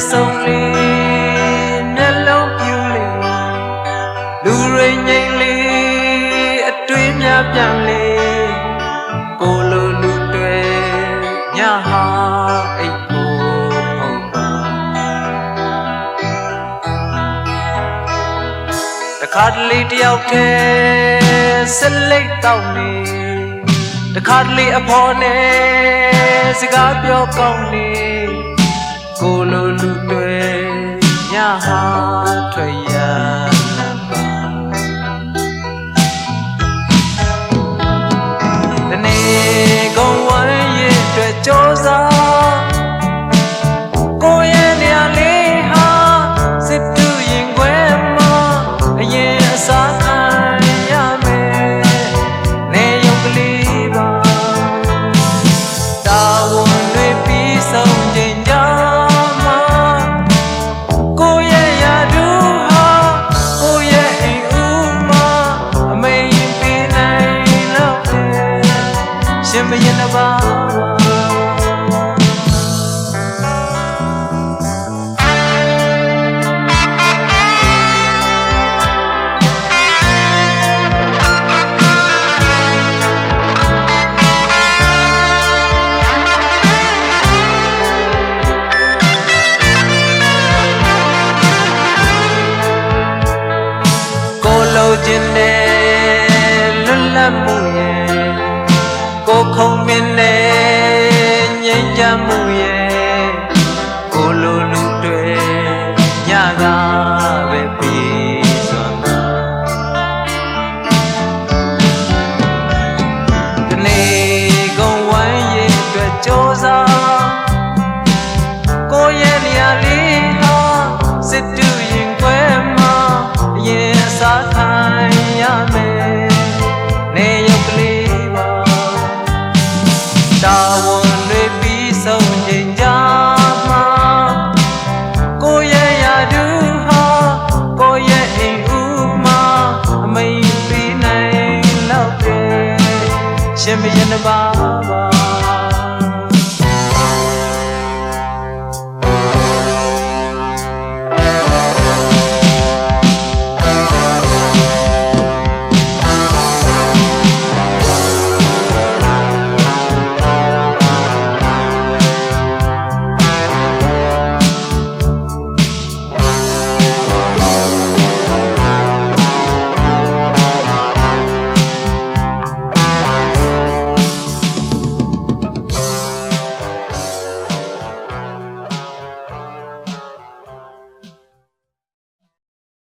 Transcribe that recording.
ကျဲရင်ဆုံးလေးမျက်လုံးပြူလေးလူရိမ်ငိမ့်လေးအတွင်းများပြန်လေးကိုလိုလူတွေညဟာအိတ်ဖို့ဟုတ်ပါတခါတလေတယောက်တည်းဆက်လက်တောင်းနေတခါတလေအဖော်နဲ့စကားပြောကောင်းနေ ကိုလိုလူတွေညဟာ ရှင်မရင်တပါးကိုလိုချင်တဲ့ တာဝန်တွေပြီးဆုံးချိန်ကြမှာကိုရဲ့ရာဒူဟာကိုရဲ့အိမ်ဦးမှာအမိန်ပေးနိုင်လောက်တယ်ရှင်မရနှပါပါ